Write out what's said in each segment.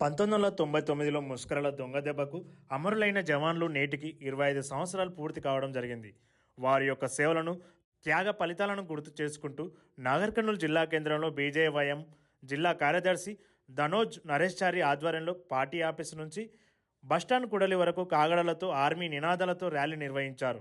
పంతొమ్మిది వందల తొంభై తొమ్మిదిలో ముష్కరల దొంగ దెబ్బకు అమరులైన జవాన్లు నేటికి ఇరవై ఐదు సంవత్సరాలు పూర్తి కావడం జరిగింది. వారి యొక్క సేవలను త్యాగ ఫలితాలను గుర్తు చేసుకుంటూ నాగర్ కర్నూలు జిల్లా కేంద్రంలో బీజేవైఎం జిల్లా కార్యదర్శి ధనోజ్ నరేష్ చారి ఆధ్వర్యంలో పార్టీ ఆఫీసు నుంచి బస్టాండ్ కుడలి వరకు కాగడలతో ఆర్మీ నినాదాలతో ర్యాలీ నిర్వహించారు.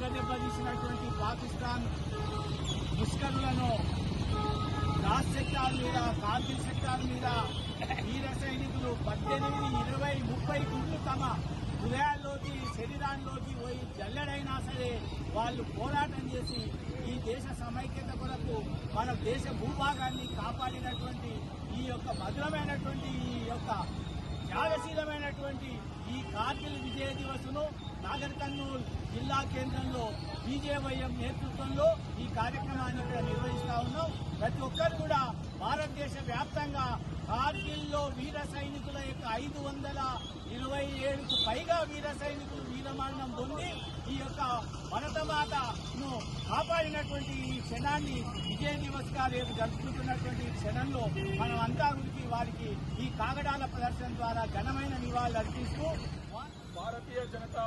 దొంగ పాకిస్తాన్ ముష్కరులను రాజ్ సెక్టార్ మీద కార్గిల్ సెక్టార్ మీద వీర సైనికులు పద్దెనిమిది ఇరవై ముప్పై గుండ్లు తమ హృదయాల్లోకి శరీరాల్లోకి పోయి జల్లెడైనా సరే వాళ్ళు పోరాటం చేసి ఈ దేశ సమైక్యత కొరకు మన దేశ భూభాగాన్ని కాపాడినటువంటి ఈ యొక్క మధురమైనటువంటి ఈ యొక్క త్యాగశీలమైనటువంటి కార్గిల్ విజయ దివస్ను నాగర్ కర్నూల్ జిల్లా కేంద్రంలో బీజేవైఎం నేతృత్వంలో ఈ కార్యక్రమాన్ని ఇక్కడ నిర్వహిస్తా ఉన్నాం. ప్రతి ఒక్కరు కూడా భారతదేశ వ్యాప్తంగా కార్గిల్లో వీర సైనికుల యొక్క ఐదు వందల ఇరవై ఏడుకు పైగా వీర సైనికులు వీరమరణం పొంది ఈ యొక్క భరతమాతను కాపాడినటువంటి ఈ క్షణాన్ని విజయ దివస్గా రేపు జరుపుకుంటున్నటువంటి ఈ క్షణంలో మనం అంతా గురించి వారికి ఈ కాగడాల ప్రదర్శన ద్వారా ఘనమైన నివాళులు అర్పిస్తూ భారతీయ జనతా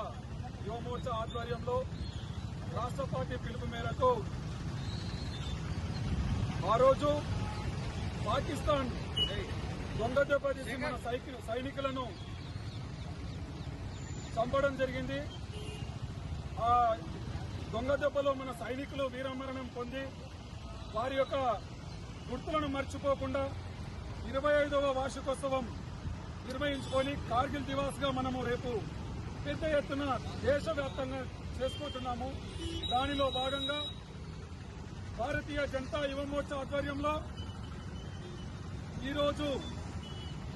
యువమోర్చా ఆధ్వర్యంలో రాష్ట్ర పార్టీ పిలుపు మేరకు ఆ రోజు పాకిస్తాన్ దొంగ దెబ్బతీసి మన సైనికులను చంపడం జరిగింది. ఆ దొంగ దెబ్బలో మన సైనికులు వీరమరణం పొంది వారి యొక్క గుర్తులను మర్చిపోకుండా ఇరవై ఐదవ వార్షికోత్సవం నిర్వహించుకొని కార్గిల్ దివాస్గా మనము రేపు పెద్ద ఎత్తున దేశవ్యాప్తంగా చేసుకుంటున్నాము. దానిలో భాగంగా భారతీయ జనతా యువమోర్చా ఆధ్వర్యంలో ఈరోజు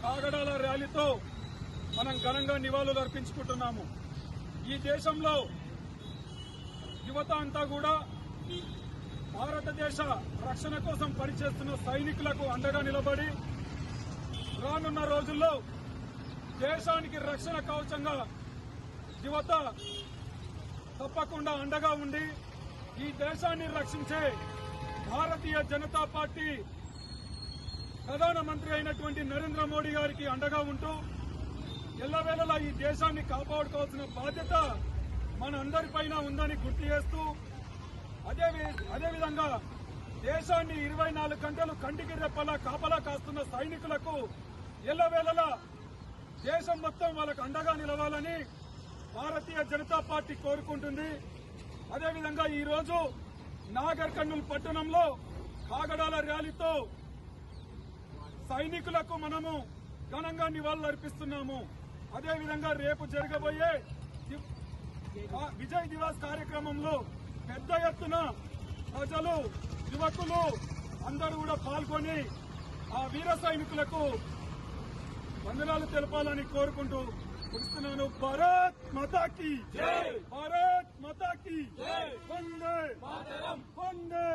కాగడాల ర్యాలీతో మనం ఘనంగా నివాళులు అర్పించుకుంటున్నాము. ఈ దేశంలో యువత అంతా కూడా భారతదేశ రక్షణ కోసం పనిచేస్తున్న సైనికులకు అండగా నిలబడి రానున్న రోజుల్లో దేశానికి రక్షణ కవచంగా యువత తప్పకుండా అండగా ఉండి ఈ దేశాన్ని రక్షించే భారతీయ జనతా పార్టీ ప్రధానమంత్రి అయినటువంటి నరేంద్ర మోడీ గారికి అండగా ఉంటూ ఎల్లవేళలా ఈ దేశాన్ని కాపాడుకోవాల్సిన బాధ్యత మన అందరిపైన ఉందని గుర్తు చేస్తూ అదే అదేవిధంగా దేశాన్ని ఇరవై నాలుగు గంటలు కంటికి రెప్పలా కాపలా కాస్తున్న సైనికులకు ఎల్లవేళలా దేశం మొత్తం వాళ్ళకు అండగా నిలవాలని భారతీయ జనతా పార్టీ కోరుకుంటుంది. అదేవిధంగా ఈరోజు నాగర్ కర్నూల్ పట్టణంలో కాగడాల ర్యాలీతో సైనికులకు మనము ఘనంగా నివాళులు అర్పిస్తున్నాము అదేవిధంగా రేపు జరగబోయే విజయ్ దివాస్ కార్యక్రమంలో పెద్ద ఎత్తున ప్రజలు యువకులు అందరూ కూడా పాల్గొని ఆ వీర సైనికులకు వందనాలు తెలపాలని కోరుకుంటూ ఇస్తున్నాను భారత్ మాతాకి భారత్ మాతాకి వందే వందే